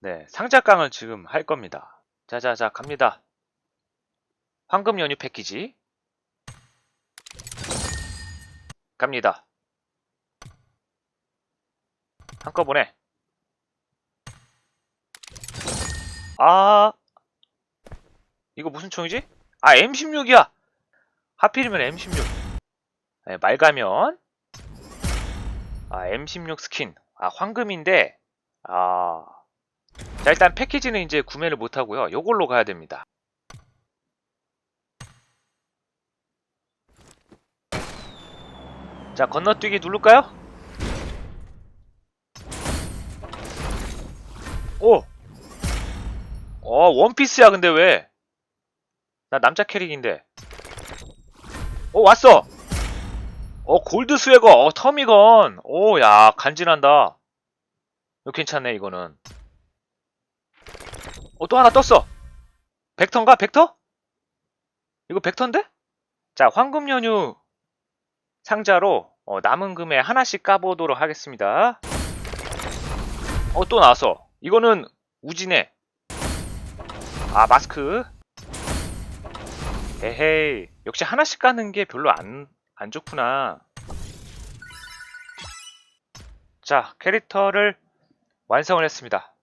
네, 상자깡을 지금 할 겁니다. 자자자 갑니다. 황금 연휴 패키지 갑니다. 한꺼번에 아 이거 무슨 총이지? 아 M16이야. 하필이면 M16. 네, 맑가면 아 M16 스킨 아 황금인데 아 자, 일단 패키지는 이제 구매를 못하고요. 요걸로 가야 됩니다. 자, 건너뛰기 누를까요? 오! 어, 원피스야, 근데 왜? 나 남자 캐릭인데. 어, 왔어! 어, 골드 스웨거, 어, 터미건. 오, 야, 간지난다. 이거 괜찮네, 이거는. 어, 또 하나 떴어. 벡터인가? 벡터? 이거 벡터인데? 자, 황금 연휴 상자로 어, 남은 금에 하나씩 까보도록 하겠습니다. 어, 또 나왔어. 이거는 우진해. 아, 마스크. 에헤이. 역시 하나씩 까는 게 별로 안, 안 좋구나. 자, 캐릭터를 완성을 했습니다.